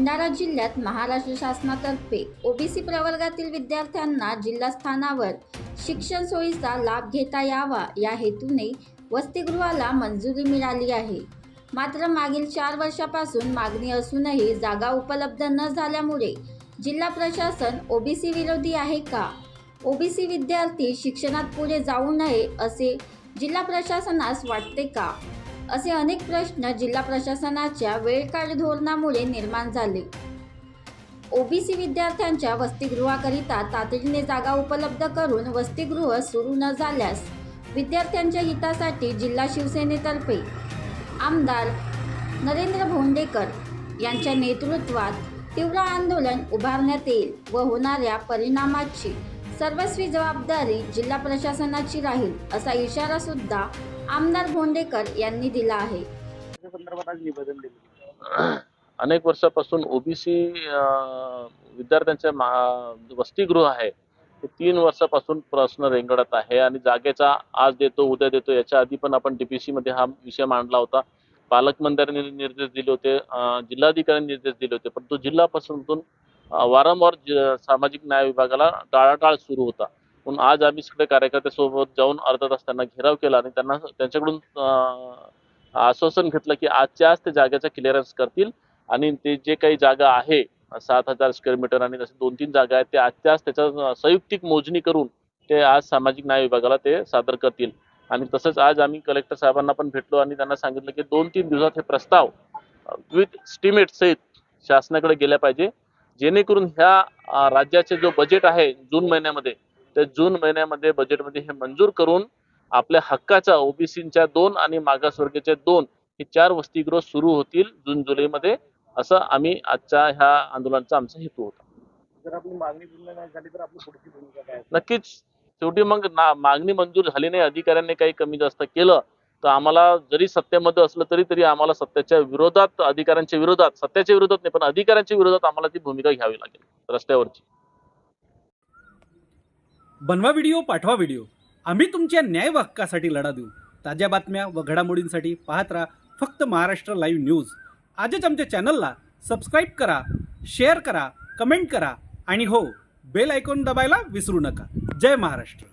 भंडारा जिल्ह्यात महाराष्ट्र शासनातर्फे ओबीसी प्रवर्गातील विद्यार्थ्यांना जिल्हास्थानावर शिक्षण सोयीचा लाभ घेता यावा या हेतूने वसतिगृहाला मंजुरी मिळाली आहे. मात्र मागील चार वर्षापासून मागणी असूनही जागा उपलब्ध न झाल्यामुळे जिल्हा प्रशासन ओबीसी विरोधी आहे का? ओबीसी विद्यार्थी शिक्षणात पुढे जाऊ नये असे जिल्हा प्रशासनास वाटते का? असे अनेक प्रश्न जिल्हा प्रशासनाच्या वेळकाळ धोरणामुळे निर्माण झाले. ओबीसी विद्यार्थ्यांच्या वसतिगृहाकरिता तातडीने जागा उपलब्ध करून वसतिगृह सुरू न झाल्यास विद्यार्थ्यांच्या हितासाठी जिल्हा शिवसेनेतर्फे आमदार नरेंद्र भोंडेकर यांच्या नेतृत्वात तीव्र आंदोलन उभारण्यात येईल व होणाऱ्या परिणामाची सर्वस्वी जबाबदारी जिल्हा प्रशासनाची राहील असा इशारा सुद्धा आमदार भोंडेकर यांनी दिला आहे. अनेक वर्षापासून ओबीसी विद्यार्थ्यांचे मा- वसतिगृह आहे. ते तीन वर्षापासून प्रश्न रेंगाळत आहे आणि जागेचा आज देतो उद्या देतो याच्या आधी पण आपण डीपीसी मध्ये हा विषय मांडला होता. पालकमंत्र्यांनी निर्देश दिले होते जिल्हाधिकाऱ्यांनी निर्देश दिले होते परंतु जिल्हापासून अं, वारंवार सामाजिक न्याय विभागाला टाळाटाळ सुरू होता. पण आज आम्ही सगळे कार्यकर्त्यासोबत जाऊन अर्धा तास त्यांना घेराव केला आणि त्यांना त्यांच्याकडून आश्वासन घेतलं की आजच्या आज ते जागेचा क्लिअरन्स करतील आणि ते जे काही जागा आहे सात हजार स्क्वेअर मीटर आणि तसे दोन तीन जागा आहेत ते आजच्या आज त्याच्या संयुक्तिक मोजणी करून ते आज सामाजिक न्याय विभागाला ते सादर करतील. आणि तसंच आज आम्ही कलेक्टर साहेबांना पण भेटलो आणि त्यांना सांगितलं की दोन तीन दिवसात हे प्रस्ताव विथ स्टिमेट सहित शासनाकडे गेल्या पाहिजे. जेणेकरून ह्या राज्याचे जो बजेट आहे जून महिन्यामध्ये त्या जून महिन्यामध्ये बजेटमध्ये हे मंजूर करून आपल्या हक्काच्या ओबीसीच्या दोन आणि मागासवर्गीयच्या दोन हे चार वसतिगृह सुरू होतील जून जुलैमध्ये असं आम्ही आजच्या ह्या आंदोलनाचा आमचा हेतू होता जर आपली मागणी पूर्ण नाही झाली तर आपली पुढची भूमिका काय? नक्कीच शेवटी मग ना मागणी मंजूर झाली नाही अधिकाऱ्यांनी काही कमी जास्त केलं तर आम्हाला जरी सत्तेमध्ये असलं तरी तरी आम्हाला सत्याच्या विरोधात अधिकाऱ्यांच्या विरोधात सत्याच्या विरोधात नाही पण अधिकाऱ्यांच्या विरोधात आम्हाला ती भूमिका घ्यावी लागेल रस्त्यावरची. बनवा व्हिडिओ पाठवा व्हिडिओ. आम्ही तुमच्या न्याय हक्कासाठी लढा देऊ. ताज्या बातम्या व घडामोडींसाठी पाहत राहा फक्त महाराष्ट्र लाईव्ह न्यूज. आजच आमच्या चॅनलला सबस्क्राईब करा शेअर करा कमेंट करा आणि हो बेल आयकॉन दबायला विसरू नका. जय महाराष्ट्र.